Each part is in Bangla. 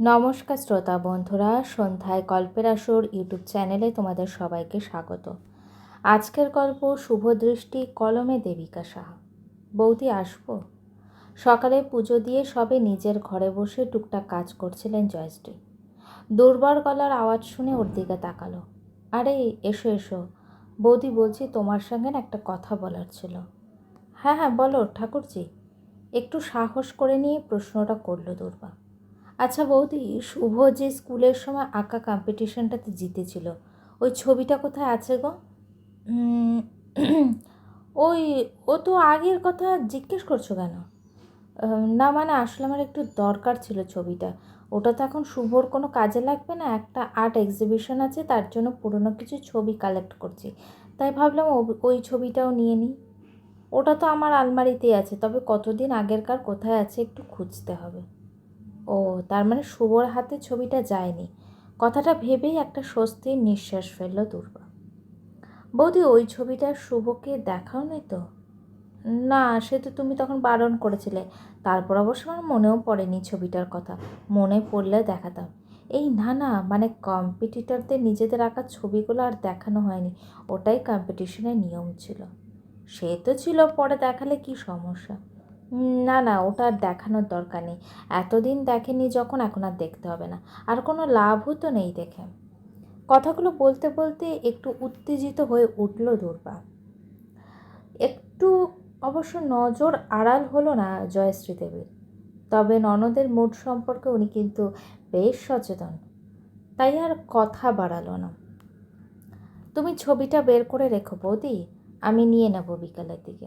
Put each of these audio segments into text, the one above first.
নমস্কার শ্রোতা বন্ধুরা, সন্ধ্যায় গল্পের আসর ইউটিউব চ্যানেলে তোমাদের সবাইকে স্বাগত। আজকের গল্প শুভ দৃষ্টি কলমে দেবিকা সাহা। বৌদি, আসব? সকালে পুজো দিয়ে সবে নিজের ঘরে বসে টুকটাক কাজ করছিলেন জয়শ্রী। দুর্বল গলার আওয়াজ শুনে ওর দিকে তাকালো। আরে, এসো এসো। বৌদি, বলছি তোমার সঙ্গে না একটা কথা বলার ছিল। হ্যাঁ হ্যাঁ বলো, ঠাকুরজি। একটু সাহস করে নিয়ে প্রশ্নটা করল দুর্বা। আচ্ছা বৌদি, শুভ যে স্কুলের সময় আঁকা কম্পিটিশনটাতে জিতেছিল, ওই ছবিটা কোথায় আছে গো? ওই, ও তো আগের কথা জিজ্ঞেস করছ কেন? না মানে আসলে আমার একটু দরকার ছিল ছবিটা। ওটা তো এখন শুভর কোনো কাজে লাগবে না, একটা আর্ট এক্সিবিশন আছে, তার জন্য পুরনো কিছু ছবি কালেক্ট করছি। তাই ভাবলাম ওই ছবিটাও নিয়ে নিই। ওটা তো আমার আলমারিতেই আছে, তবে কতদিন আগেরকার কোথায় আছে একটু খুঁজতে হবে। ও, তার মানে শুভর হাতে ছবিটা যায়নি। কথাটা ভেবেই একটা স্বস্তির নিঃশ্বাস ফেলল দুর্বা বৌদি, ওই ছবিটা শুভকে দেখাও নি তো? না, সে তো তুমি তখন বারণ করেছিলে। তারপর অবশ্য আমার মনেও পড়েনি ছবিটার কথা। মনে পড়লে দেখাতাম। এই না না মানে কম্পিটিটরদের নিজেদের আঁকা ছবিগুলো আর দেখানো হয়নি। ওটাই কম্পিটিশনের নিয়ম ছিল। সে তো ছিল, পরে দেখালে কি সমস্যা? না না, ওটা আর দেখানোর দরকার নেই। এতদিন দেখেনি যখন, এখন আর দেখতে হবে না। আর কোনো লাভও তো নেই দেখে। কথাগুলো বলতে বলতে একটু উত্তেজিত হয়ে উঠল দুর্বা একটু অবশ্য নজর আড়াল হলো না জয়শ্রী দেবীর। তবে ননদের মুড সম্পর্কে উনি কিন্তু বেশ সচেতন। তাই আর কথা বাড়ালো না। তুমি ছবিটা বের করে রেখো বৌদি, আমি নিয়ে নেব বিকালের দিকে।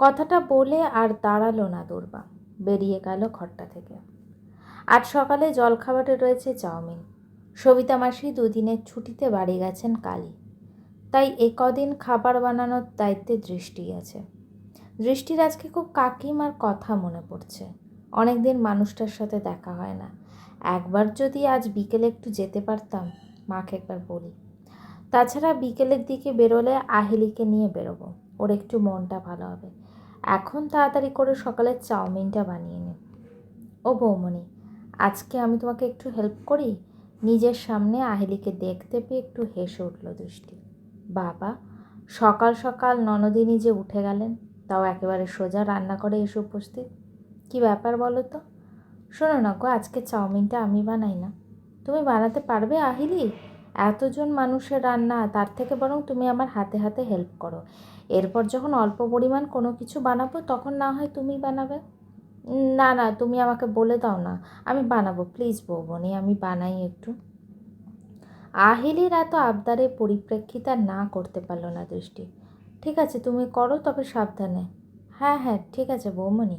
কথাটা বলে আর দাঁড়াল না দুর্বা। বেরিয়ে গেল ঘরটা থেকে। আজ সকালে জলখাবারে রয়েছে চাউমিন। সবিতা মাসি দুদিনের ছুটিতে বাড়ি গেছেন কালই। তাই এ কদিন খাবার বানানোর দায়িত্বে দৃষ্টি আছে। দৃষ্টির আজকে খুব কাকিমার কথা মনে পড়ছে। অনেকদিন মানুষটার সাথে দেখা হয় না। একবার যদি আজ বিকেলে একটু যেতে পারতাম, মাকে একবার বলি। তাছাড়া বিকেলের দিকে বেরোলে আহেলিকে নিয়ে বেরোবো। ওর একটু মনটা ভালো হবে। এখন তাড়াতাড়ি করে সকালে চাউমিনটা বানিয়ে নে। ও বৌমণি, আজকে আমি তোমাকে একটু হেল্প করি? নিজের সামনে আহেলিকে দেখতে পেয়ে একটু হেসে উঠল দৃষ্টি। বাবা, সকাল সকাল ননদিনী যে উঠে গেলেন, তাও একেবারে সোজা রান্না করে এসে উপস্থিত। কি ব্যাপার বলো তো? শোনো না গো, আজকে চাউমিনটা আমি বানাই না। তুমি বানাতে পারবে আহিলি? এতজন মানুষের রান্না, তার থেকে বরং তুমি আমার হাতে হাতে হেল্প করো। এরপর যখন অল্প পরিমাণ কোনো কিছু বানাবো, তখন না হয় তুমি বানাবে? না না, তুমি আমাকে বলে দাও না, আমি বানাবো প্লিজ বৌবনি, আমি বানাই একটু। আহিলির এত আবদারে পরিপ্রেক্ষিতে না করতে পারল না দৃষ্টি। ঠিক আছে, তুমি করো, তবে সাবধানে। হ্যাঁ হ্যাঁ ঠিক আছে বৌমনি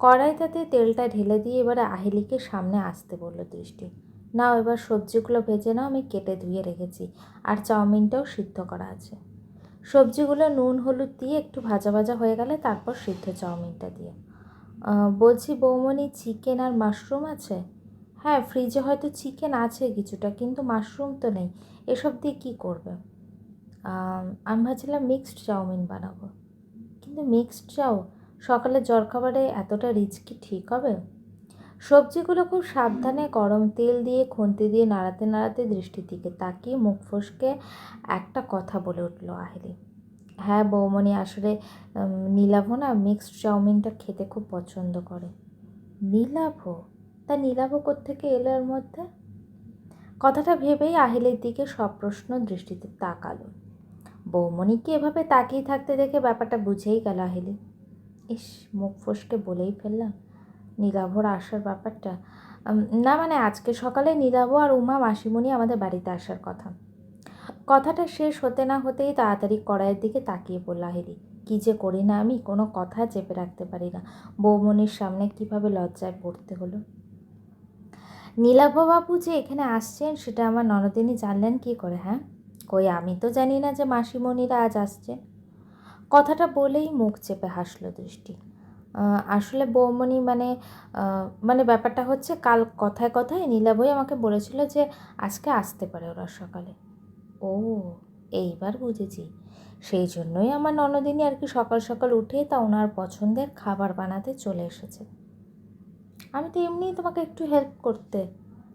কড়াইটাতে তেলটা ঢেলে দিয়ে এবারে আহিলিকে সামনে আসতে বলল দৃষ্টি। নাও, এবার সবজিগুলো ভেজে নাও, আমি কেটে ধুয়ে রেখেছি। আর চাউমিনটাও সিদ্ধ করা আছে। সবজিগুলো নুন, হলুদ দিয়ে একটু ভাজা ভাজা হয়ে গেলে তারপর সিদ্ধ চাউমিনটা দিয়ে। বলছি বৌমনি চিকেন আর মাশরুম আছে? হ্যাঁ ফ্রিজে হয়তো চিকেন আছে কিছুটা, কিন্তু মাশরুম তো নেই। এসব দিয়ে কী করবে? আমি ভাবছিলাম মিক্সড চাউমিন বানাবো। কিন্তু মিক্সড চাও? সকালে জলখাবারে এতটা রিচ কি ঠিক হবে? সবজিগুলো খুব সাবধানে গরম তেল দিয়ে, খুন্তি দিয়ে নাড়াতে নাড়াতে দৃষ্টির দিকে তাকিয়ে মুখ ফসকে একটা কথা বলে উঠল আহেলি। হ্যাঁ বৌমণি, আসলে নীলাভ না মিক্সড চাউমিনটা খেতে খুব পছন্দ করে। নীলাভ? তা নীলাভ থেকে এলো এর মধ্যে? কথাটা ভেবেই আহিলের দিকে সব প্রশ্ন দৃষ্টিতে তাকালো। বৌমণিকে এভাবে তাকিয়ে থাকতে দেখে ব্যাপারটা বুঝেই গেল আহিলি। ইস, মুখ ফসকে বলেই ফেললাম। নীলাভর আসার ব্যাপারটা। না মানে আজকে সকালে নীলাভ আর উমা মাসিমণি আমাদের বাড়িতে আসার কথা। কথাটা শেষ হতে না হতেই তাড়াতাড়ি কড়াইয়ের দিকে তাকিয়ে পড়ল আহিলি কী যে করি না আমি, কোনো কথা চেপে রাখতে পারি না। বৌমনির সামনে কীভাবে লজ্জায় পড়তে হলো? নীলাভবাবু যে এখানে আসছেন, সেটা আমার ননদিনী জানলেন কি করে হ্যাঁ? কই, আমি তো জানি না যে মাসিমণিরা আজ আসছেন। কথাটা বলেই মুখ চেপে হাসলো দৃষ্টি। আসলে বৌমণি মানে মানে ব্যাপারটা হচ্ছে কাল কথায় কথায় নীলাভই আমাকে বলেছিল যে আজকে আসতে পারে ওরা সকালে। ও, এইবার বুঝেছি। সেই জন্যই আমার ননদিনী আর কি সকাল সকাল উঠে তা ওনার পছন্দের খাবার বানাতে চলে এসেছে। আমি তো এমনিই তোমাকে একটু হেল্প করতে।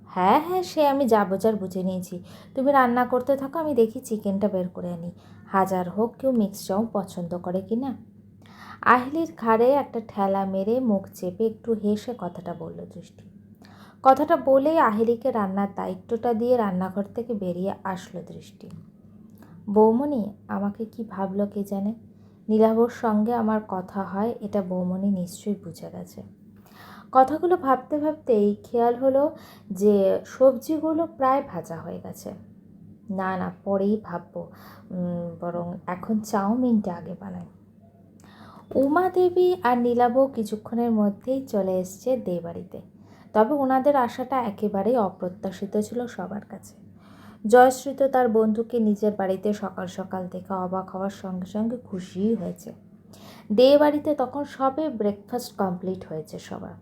হ্যাঁ হ্যাঁ সে আমি যা বোঝার বুঝে নিয়েছি। তুমি রান্না করতে থাকো, আমি দেখি চিকেনটা বের করে আনি। হাজার হোক কেউ মিক্স চাও পছন্দ করে কি না আহিলির ঘাড়ে একটা ঠেলা মেরে মুখ চেপে একটু হেসে কথাটা বলল দৃষ্টি। কথাটা বলেই আহিলিকে রান্নার দায়িত্বটা দিয়ে রান্নাঘর থেকে বেরিয়ে আসলো দৃষ্টি। বৌমণি আমাকে কি ভাবলো কে জানে? নীলাভর সঙ্গে আমার কথা হয়, এটা বৌমণি নিশ্চয়ই বুঝে গেছে। কথাগুলো ভাবতে ভাবতেই খেয়াল হলো যে সবজিগুলো প্রায় ভাজা হয়ে গেছে। না না, পরেই ভাববো। বরং এখন চাউমিনটা আগে বানাই। উমা দেবী আর নীলাভ কিছুক্ষণের মধ্যেই চলে এসছে দে বাড়িতে তবে ওনাদের আশাটা একেবারেই অপ্রত্যাশিত ছিল সবার কাছে। জয়শ্রী তো তার বন্ধুকে নিজের বাড়িতে সকাল সকাল দেখে অবাক হওয়ার সঙ্গে সঙ্গে খুশিই হয়েছে। দে বাড়িতে তখন সবে ব্রেকফাস্ট কমপ্লিট হয়েছে সবার।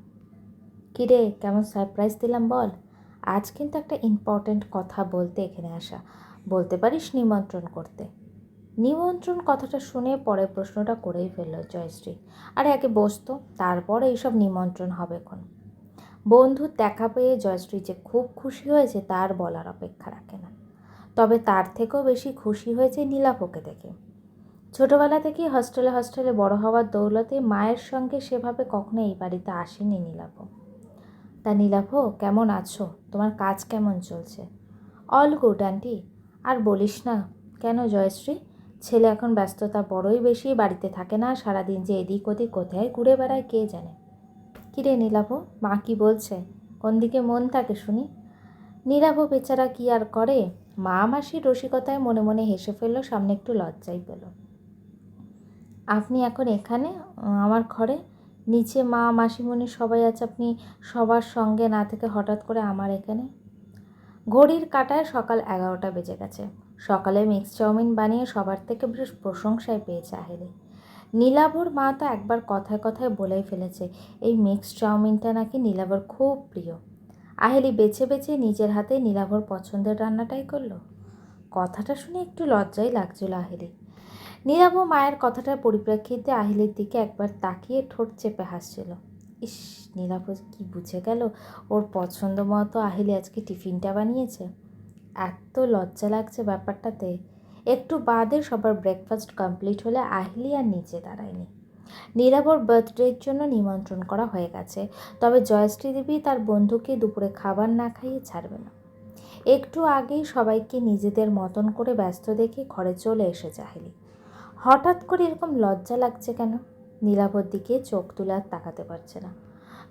কিরে, কেমন সারপ্রাইজ দিলাম বল? আজ কিন্তু একটা ইম্পর্ট্যান্ট কথা বলতে এখানে আসা। বলতে পারিস নিমন্ত্রণ করতে। নিমন্ত্রণ কথাটা শুনে পরে প্রশ্নটা করেই ফেলল জয়শ্রী। আর একে বসতো, তারপরে এইসব নিমন্ত্রণ হবে এখন। বন্ধুর দেখা পেয়ে জয়শ্রী যে খুব খুশি হয়েছে, তার বলার অপেক্ষা রাখে না। তবে তার থেকেও বেশি খুশি হয়েছে নীলাপকে দেখে। ছোটবেলা থেকেই হস্টেলে হস্টেলে বড় হওয়ার দৌলতে মায়ের সঙ্গে সেভাবে কখনো এই বাড়িতে আসেনি নীলাভ তা নীলাভ কেমন আছো? তোমার কাজ কেমন চলছে? All good, aunty. আর বলিস না, কেন জয়শ্রী? ছেলে এখন ব্যস্ততা বড়ই বেশি, বাড়িতে থাকে না, সারাদিন যে এদিক ওদিক, কোথায় ঘুরে বেড়ায় কে জানে। কিরে নীলাভ, মা কি বলছে? কোন দিকে মন থাকে শুনি। নীলাভ বেচারা কি আর করে? মা মাসির রসিকতায় মনে মনে হেসে ফেলল, সামনে একটু লজ্জাই পেল। আপনি এখন এখানে? আমার ঘরে? নিচে মা মাসিমণি সবাই আছে, আপনি সবার সঙ্গে না থেকে হঠাৎ করে আমার এখানে? ঘড়ির কাটায় সকাল এগারোটা বেজে গেছে। সকালে মিক্স চাউমিন বানিয়ে সবার থেকে বেশ প্রশংসায় পেয়েছে আহেরে। নীলাভর মা তো একবার কথায় কথায় বলেই ফেলেছে, এই মিক্স চাউমিনটা নাকি নীলাভর খুব প্রিয়। আহেলি বেছে বেছে নিজের হাতে নীলাভর পছন্দের রান্নাটাই করল। কথাটা শুনে একটু লজ্জাই লাগছিল আহেলি নীলাভ মায়ের কথাটার পরিপ্রেক্ষিতে আহিলের দিকে একবার তাকিয়ে ঠোঁট চেপে হাসছিল। ইস, নীলাভ কি বুঝে গেল, ওর পছন্দ মতো আহিলি আজকে টিফিনটা বানিয়েছে। এত লজ্জা লাগছে ব্যাপারটাতে। একটু বাদে সবার ব্রেকফাস্ট কমপ্লিট হলে আহিলি আর নিচে দাঁড়ায়নি। নীলাভর বার্থডের জন্য নিমন্ত্রণ করা হয়ে গেছে, তবে জয়শ্রী দেবী তার বন্ধুকে দুপুরে খাবার না খাইয়ে ছাড়বে না। একটু আগেই সবাইকে নিজেদের মতন করে ব্যস্ত দেখে ঘরে চলে এসে চাহিলি হঠাৎ করে এরকম লজ্জা লাগছে কেন? নীলাভর দিকে চোখ তুলে আর তাকাতে পারছে না।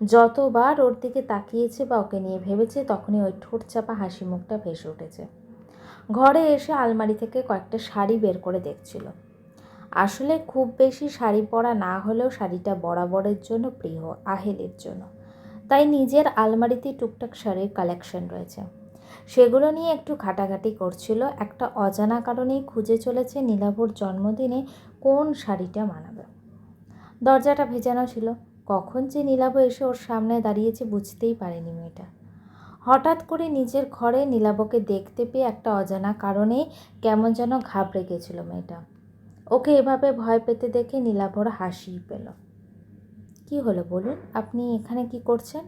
যতবার ওর দিকে তাকিয়েছে বা ওকে নিয়ে ভেবেছে, তখনই ওই ঠোঁট চাপা হাসি মুখটা ভেসে উঠেছে। ঘরে এসে আলমারি থেকে কয়েকটা শাড়ি বের করে দেখছিল। আসলে খুব বেশি শাড়ি পরা না হলেও শাড়িটা বরাবরের জন্য, প্রিয় আহেলের জন্য। তাই নিজের আলমারিতে টুকটাক শাড়ির কালেকশন রয়েছে। সেগুলো নিয়ে একটু ঘাটাঘাটি করছিল। একটা অজানা কারণেই খুঁজে চলেছে নীলাভর জন্মদিনে কোন শাড়িটা মানাবে। দরজাটা ভেজানো ছিল। কখন যে নীলাভ এসে ওর সামনে দাঁড়িয়েছে বুঝতেই পারেনি মেয়েটা। হঠাৎ করে নিজের ঘরে নীলাভকে দেখতে পেয়ে একটা অজানা কারণে কেমন যেন ঘাবড়ে গেছিল মেয়েটা। ওকে এভাবে ভয় পেতে দেখে নীলাভর হাসি পেল। কি হলো বলুন, আপনি এখানে কি করছেন?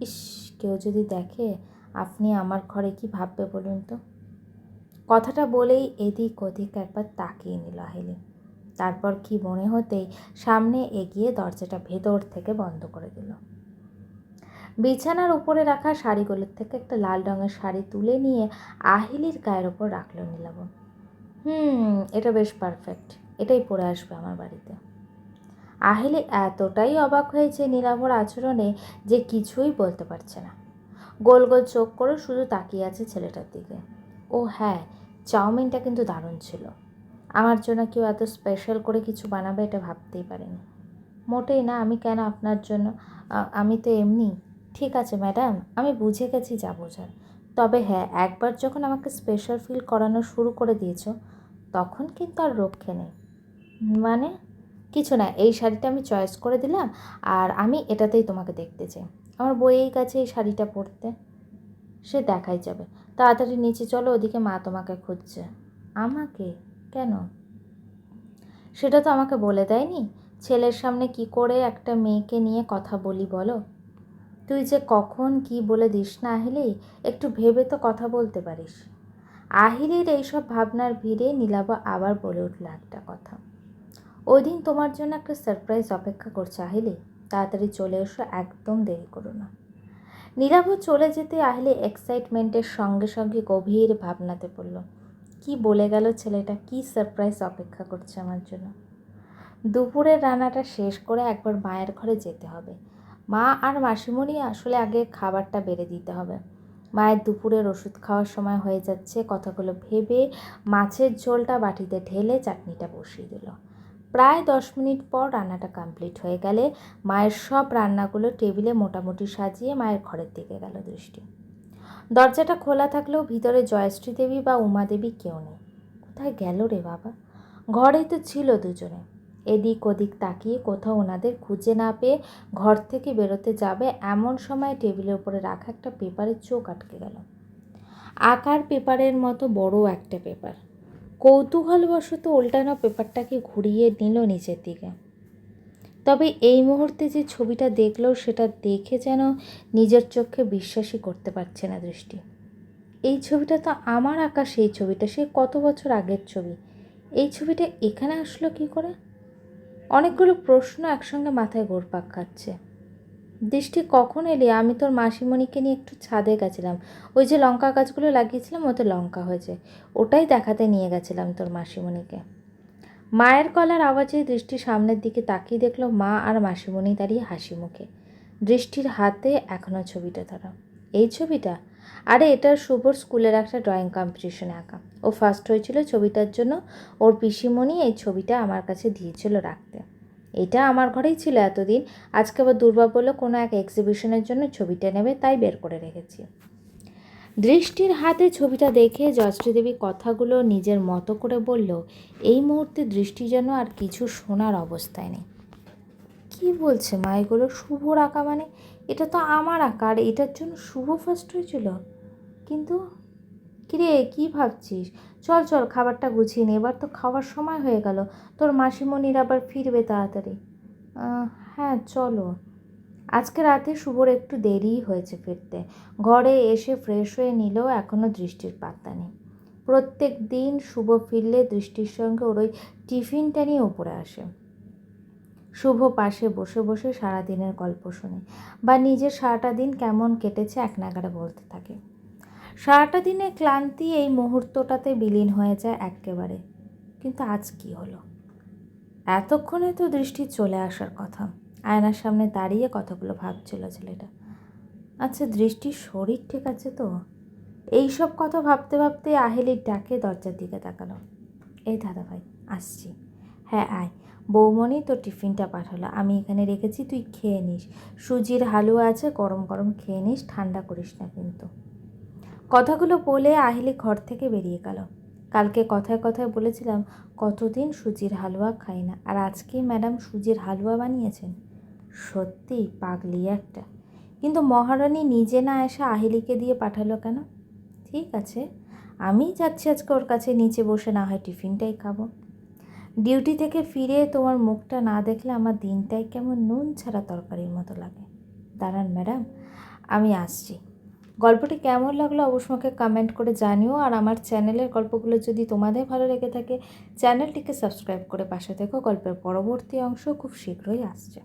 ইস, কেউ যদি দেখে, আপনি আমার ঘরে কি ভাববে বলুন তো? কথাটা বলেই এদিক ওদিক একবার তাকিয়ে নিল হেলি তারপর কি মনে হতেই সামনে এগিয়ে দরজাটা ভেতর থেকে বন্ধ করে দিল। বিছানার উপরে রাখা শাড়িগুলোর থেকে একটা লাল রঙের শাড়ি তুলে নিয়ে আহিলির গায়ের ওপর রাখল নীলাবন। হুম, এটা বেশ পারফেক্ট এটাই পরে আসবে আমার বাড়িতে। আহিলি এতটাই অবাক হয়েছে নীলাভর আচরণে যে কিছুই বলতে পারছে না। গোল গোল চোখ করে শুধু তাকিয়ে আছে ছেলেটার দিকে। ও হ্যাঁ চাউমিনটা কিন্তু দারুণ ছিল। আমার জন্য কেউ এত স্পেশাল করে কিছু বানাবে এটা ভাবতেই পারিনি। মোটেই না, আমি কেন আপনার জন্য? আমি তো এমনি। ঠিক আছে ম্যাডাম, আমি বুঝে গেছি যা বোঝার। তবে হ্যাঁ একবার যখন আমাকে স্পেশাল ফিল করানো শুরু করে দিয়েছ, তখন কিন্তু আর রক্ষে নেই। মানে? কিছু না, এই শাড়িটা আমি চয়েস করে দিলাম আর আমি এটাতেই তোমাকে দেখতে চাই। আমার বইয়েই কাছে এই শাড়িটা পরতে। সে দেখাই যাবে। তাড়াতাড়ি নিচে চলো, ওদিকে মা তোমাকে খুঁজছে। আমাকে? কেন? সেটা তো আমাকে বলে দেয়নি। ছেলের সামনে কি করে একটা মেয়েকে নিয়ে কথা বলি বলো? তুই যে কখন কি বলে দিস না আহিলি, একটু ভেবে তো কথা বলতে পারিস। আহিলির এইসব ভাবনার ভিড়ে নীলাবা আবার বলে উঠল একটা কথা। ওই দিন তোমার জন্য একটা সারপ্রাইজ অপেক্ষা করছে আহিলি। তাড়াতাড়ি চলে এসো, একদম দেরি করো না। নীলাভ চলে যেতে আহিলি এক্সাইটমেন্টের সঙ্গে সঙ্গে গভীর ভাবনাতে পড়ল। কি বলে গেল ছেলেটা? কি সারপ্রাইজ অপেক্ষা করছে আমার জন্য? দুপুরের রান্নাটা শেষ করে একবার মায়ের ঘরে যেতে হবে। মা আর মাসিমণি আসলে আগে খাবারটা বেড়ে দিতে হবে। মায়ের দুপুরের ওষুধ খাওয়ার সময় হয়ে যাচ্ছে কথাগুলো ভেবে মাছের ঝোলটা বাটিতে ঢেলে চাটনিটা বসিয়ে দিল। প্রায় দশ মিনিট পর রান্নাটা কমপ্লিট হয়ে গেলে মায়ের সব রান্নাগুলো টেবিলে মোটামুটি সাজিয়ে মায়ের ঘরের দিকে গেল দৃষ্টি। দরজাটা খোলা থাকলেও ভিতরে জয়শ্রী দেবী বা উমা দেবী কেউ নেই। কোথায় গেল রে বাবা? ঘরেই তো ছিল দুজনে। এদিক ওদিক তাকিয়ে কোথাও ওনাদের খুঁজে না পেয়ে ঘর থেকে বেরোতে যাবে এমন সময় টেবিলের উপরে রাখা একটা পেপারের চোখ আটকে গেল। আকার পেপারের মতো বড় একটা পেপার। কৌতূহলবশত উল্টানো পেপারটাকে ঘুরিয়ে নিল নিচের দিকে। তবে এই মুহূর্তে যে ছবিটা দেখল, সেটা দেখে যেন নিজের চোখে বিশ্বাসই করতে পারছে না দৃষ্টি। এই ছবিটা তো আমার আঁকা সেই ছবিটা, সে কত বছর আগের ছবি। এই ছবিটা এখানে আসলো কি করে? অনেকগুলো প্রশ্ন একসঙ্গে মাথায় ঘোরপাক খাচ্ছে। দৃষ্টি কখন এলি? আমি তোর মাসিমণিকে নিয়ে একটু ছাদে গেছিলাম। ওই যে লঙ্কা গাছগুলো লাগিয়েছিলাম, ওতে লঙ্কা হয়েছে। ওটাই দেখাতে নিয়ে গেছিলাম তোর মাসিমণিকে। মায়ের কলার আওয়াজে দৃষ্টি সামনের দিকে তাকিয়ে দেখল মা আর মাসিমণি দাঁড়িয়ে হাসি মুখে। দৃষ্টির হাতে এখনও ছবিটা ধরা। এই ছবিটা? আরে, এটা শুভর স্কুলের একটা ড্রয়িং কম্পিটিশনে আঁকা। ও ফার্স্ট হয়েছিল ছবিটার জন্য। ওর পিসিমণি এই ছবিটা আমার কাছে দিয়েছিল রাখতে। এটা আমার ঘরেই ছিল এতদিন। আজকে আবার দুর্বা বলল কোনো এক এক্সিবিশনের জন্য ছবিটা নেবে, তাই বের করে রেখেছি। দৃষ্টির হাতে ছবিটা দেখে জয়শ্রী দেবী কথাগুলো নিজের মতো করে বলল, এই মুহূর্তে দৃষ্টি যেন আর কিছু শোনার অবস্থায় নেই। কি বলছে মা এগুলো? শুভর আঁকা মানে? এটা তো আমার আঁকা আর এটার জন্য শুভ ফার্স্ট হয়েছিল? কিন্তু কিরে, কি ভাবছিস? চল চল, খাবারটা গুছিয়ে নে, এবার তো খাওয়ার সময় হয়ে গেল। তোর মাসিমণির আবার ফিরবে তাড়াতাড়ি। হ্যাঁ চলো। আজকে রাতে শুভর একটু দেরিই হয়েছে ফিরতে। ঘরে এসে ফ্রেশ হয়ে নিলেও এখনও দৃষ্টির পাত্তা নেই। প্রত্যেক দিন শুভ ফিরলে দৃষ্টির সঙ্গে ওর ওই টিফিনটা নিয়ে উপরে আসে। শুভ পাশে বসে বসে সারাদিনের গল্প শোনে বা নিজের সারাটা দিন কেমন কেটেছে এক নাগারে বলতে থাকে। সারাটা দিনে ক্লান্তি এই মুহূর্তটাতে বিলীন হয়ে যায় একেবারে। কিন্তু আজ কি হলো? এতক্ষণে তো দৃষ্টি চলে আসার কথা। আয়নার সামনে দাঁড়িয়ে কথাগুলো ভাবছিল ছেলেটা। আচ্ছা দৃষ্টির শরীর ঠিক আছে তো? এই সব কথা ভাবতে ভাবতে আহেলির ডাকে দরজার দিকে তাকালো। এই দাদা ভাই আসছি। হ্যাঁ আয়। বৌমণি, তোর টিফিনটা পাঠালো। আমি এখানে রেখেছি, তুই খেয়ে নিস। সুজির হালুয়া আছে, গরম গরম খেয়ে নিস, ঠান্ডা করিস না কিন্তু। কথাগুলো বলে আহিলি ঘর থেকে বেরিয়ে গেল। কালকে কথায় কথায় বলেছিলাম, কতদিন সুজির হালুয়া খাই না? আর আজকেই ম্যাডাম সুজির হালুয়া বানিয়েছেন? সত্যিই পাগলি একটা। কিন্তু মহারানী নিজে না এসে আহিলিকে দিয়ে পাঠালো কেন? ঠিক আছে, আমি যাচ্ছি আজকে ওর কাছে, নিচে বসে না হয় টিফিনটাই খাব। ডিউটি থেকে ফিরে তোমার মুখটা না দেখলে আমার দিনটাই কেমন নুন ছাড়া তরকারির মতো লাগে। দাঁড়ান ম্যাডাম, আমি আসছি। গল্পটি কেমন লাগল অবশ্যই আমাকে কমেন্ট করে জানিও, আর আমার চ্যানেলের গল্পগুলো যদি তোমাদের ভালো লেগে থাকে, চ্যানেলটিকে সাবস্ক্রাইব করে পাশে থেকো। গল্পের পরবর্তী অংশ খুব শীঘ্রই আসছে।